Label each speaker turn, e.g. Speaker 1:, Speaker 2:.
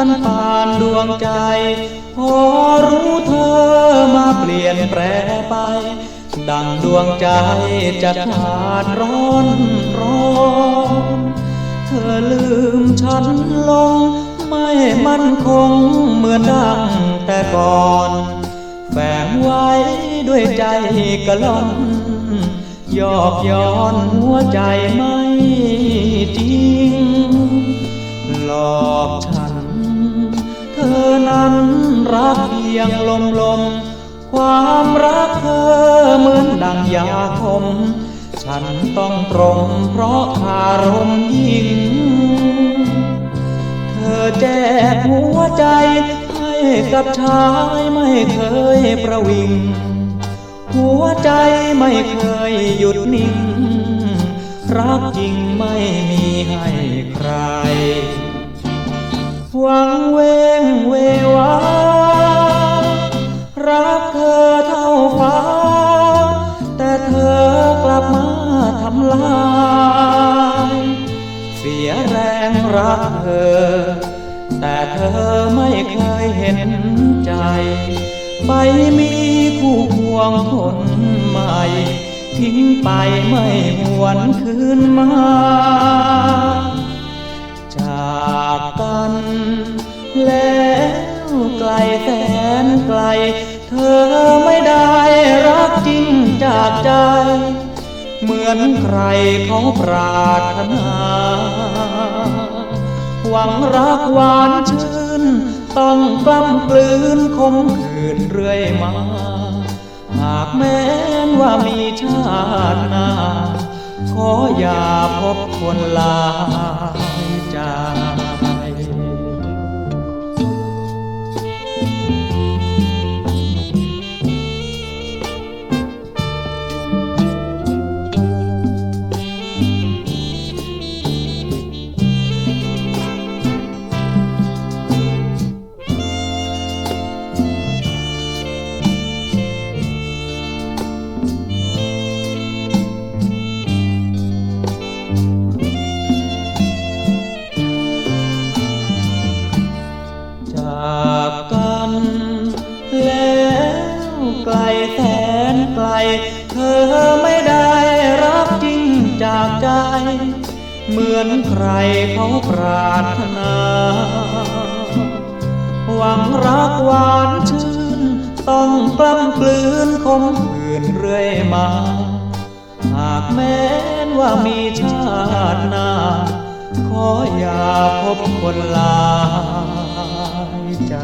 Speaker 1: กันผ่านดวงใจ พอรู้เธอมาเปลี่ยนแปรไป ดังดวงใจจะขาดร้อนร้อนเธอลืมฉันลง ไม่มั่นคงเหมือนดังแต่ก่อนแฝงไว้ด้วยใจกะล่อนยอกย้อนหัวใจไม่จริง หลอกฉัน พียงลมลม ความรักเธอเหมือนดังยาคม ฉันต้องตรงเพราะคารมยิ่ง เธอแจกหัวใจให้กับชายไม่เคยประวิง หัวใจไม่เคยหยุดนิ่ง รักจริงไม่มีให้ใคร อ แต่เธอไม่เคยเห็นใจ ไปมีคู่ควงคนใหม่ ทิ้งไปไม่หวนคืนมา จากกันแล้วไกลแสนไกล เธอไม่ได้รักจริงจากใจเหมือนใครเขาปรารถนา หวังรักหวานชื่น ต้องกล้ำกลืนคมขืนเรื่อยมา หากแม้นว่ามีชาติหน้า ขออย่าพบคนลา เธอไม่ได้รักจริงจากใจ เหมือนใครเขาปรารถนา หวังรักหวานชื่น ต้องกล้ำกลืนคมคืนเรื่อยมา หากแม้นว่ามีชาติหน้า ขออย่าพบคนหลายใจ